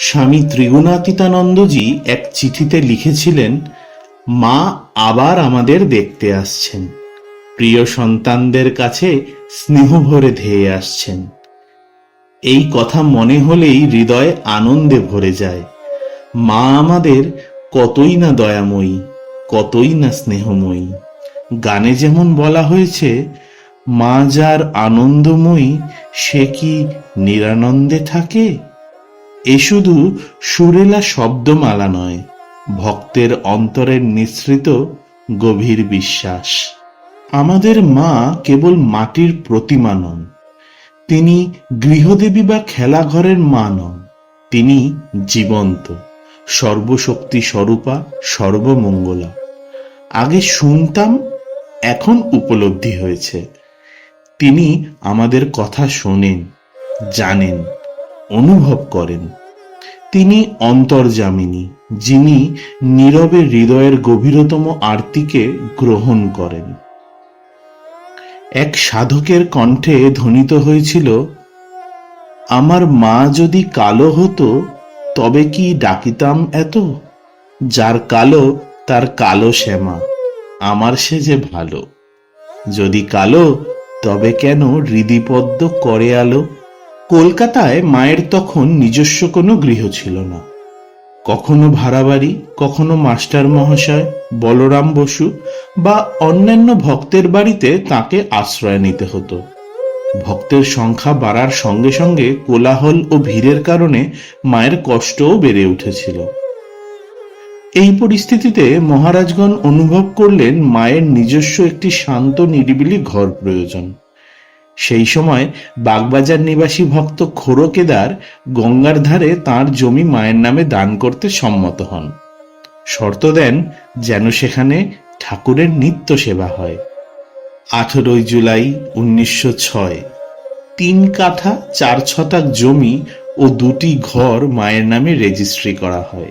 স্বামী ত্রিগুণাতীতানন্দজি এক চিঠিতে লিখেছিলেন, মা আবার আমাদের দেখতে আসছেন। প্রিয় সন্তানদের কাছে স্নেহ ভরে ধেয়ে আসছেন। এই কথা মনে হলেই হৃদয় আনন্দে ভরে যায়। মা আমাদের কতই না দয়াময়ী, কতই না স্নেহময়ী। গানে যেমন বলা হয়েছে, মা যার আনন্দময়ী, সে কি নিরানন্দে থাকে? এ শুধু সুরেলা শব্দমালা নয়, ভক্তের অন্তরের নিঃসৃত গভীর বিশ্বাস। আমাদের মা কেবল মাটির প্রতিমা নন, তিনি গৃহদেবী বা খেলাঘরের মা নন, তিনি জীবন্ত, সর্বশক্তি স্বরূপা, সর্বমঙ্গলা। আগে শুনতাম, এখন উপলব্ধি হয়েছে। তিনি আমাদের কথা শোনেন, জানেন। অনুভব করেন। তিনি অন্তর্জামিনী যিনি নীরবে হৃদয়ের গভীরতম আরতিকে গ্রহণ করেন। এক সাধকের কণ্ঠে ধ্বনিত হয়েছিল, আমার মা যদি কালো হতো, তবে কি ডাকিতাম এত? যার কালো, তার কালো শ্যামা, আমার সে যে ভালো। যদি কালো, তবে কেন হৃদিপদ্ম করে আলো? কলকাতায় মায়ের তখন নিজস্ব কোনো গৃহ ছিল না। কখনো ভাড়া বাড়ি কখনো মাস্টার মহাশয়, বলরাম বসু বা অন্যান্য ভক্তের বাড়িতে তাকে আশ্রয় নিতে হতো। ভক্তের সংখ্যা বাড়ার সঙ্গে সঙ্গে কোলাহল ও ভিড়ের কারণে মায়ের কষ্টও বেড়ে উঠেছিল। এই পরিস্থিতিতে মহারাজগণ অনুভব করলেন মায়ের নিজস্ব একটি শান্ত, নিরিবিলি ঘর প্রয়োজন। সেই সময় বাগবাজার নিবাসী ভক্ত খোরকেদার গঙ্গার ধারে তার জমি মায়ের নামে দান করতে সম্মত হন। শর্ত দেন যেন সেখানে ঠাকুরের নিত্য সেবা হয়। আঠেরোই জুলাই উনিশশো ছয়। তিন কাঠা, চার ছটাক জমি ও দুটি ঘর মায়ের নামে রেজিস্ট্রি করা হয়।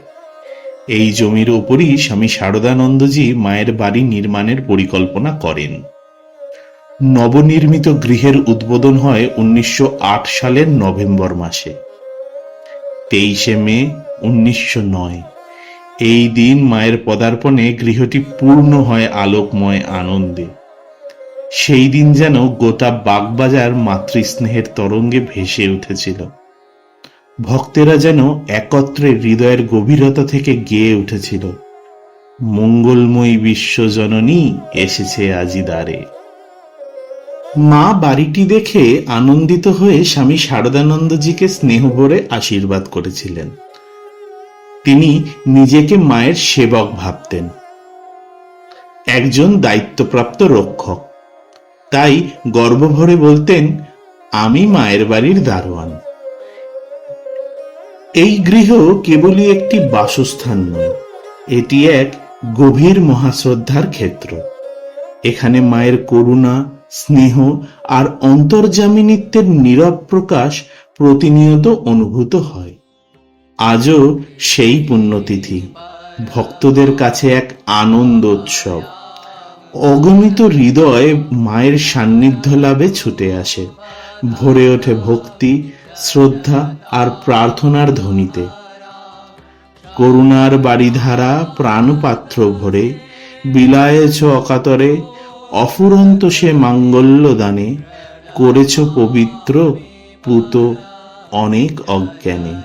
এই জমির ওপরই স্বামী শারদানন্দজি মায়ের বাড়ি নির্মাণের পরিকল্পনা করেন। নবনির্মিত গৃহের উদ্বোধন হয় উনিশশো আট সালের নভেম্বর মাসে। তেইশে মে উনিশশো নয়। এই দিন মায়ের পদার্পণে গৃহটি পূর্ণ হয় আলোকময় আনন্দে। সেই দিন যেন গোটা বাগবাজার মাতৃস্নেহের তরঙ্গে ভেসে উঠেছিল। ভক্তেরা যেন একত্রে হৃদয়ের গভীরতা থেকে গেয়ে উঠেছিল। মঙ্গলময়ী বিশ্বজননী এসেছে আজি দ্বারে। মা বাড়িটি দেখে আনন্দিত হয়ে স্বামী শারদানন্দজিকে স্নেহ ভরে আশীর্বাদ করেছিলেন। তিনি নিজেকে মায়ের সেবক ভাবতেন। একজন দায়িত্বপ্রাপ্ত রক্ষক। তাই গর্বভরে বলতেন, আমি মায়ের বাড়ির দারোয়ান। এই গৃহ কেবলই একটি বাসস্থান নয়, এটি এক গভীর মহাশ্রদ্ধার ক্ষেত্র। এখানে মায়ের করুণা স্নেহ আর অন্তর্জামিনিত্বের নীরব প্রকাশ প্রতিনিয়ত অনুভূত হয়। আজও সেই পুণ্যতিথি, ভক্তদের কাছে এক আনন্দ উৎসব। অগমিত হৃদয় মায়ের সান্নিধ্য লাভে ছুটে আসে। ভরে ওঠে ভক্তি, শ্রদ্ধা আর প্রার্থনার ধ্বনিতে। করুণার বাড়িধারা প্রাণপাত্র ভরে, বিলায়েছ অকাতরে অফুরন্ত সে মাঙ্গল্য দানে করেছ পবিত্র পুত অনেক অজ্ঞানে।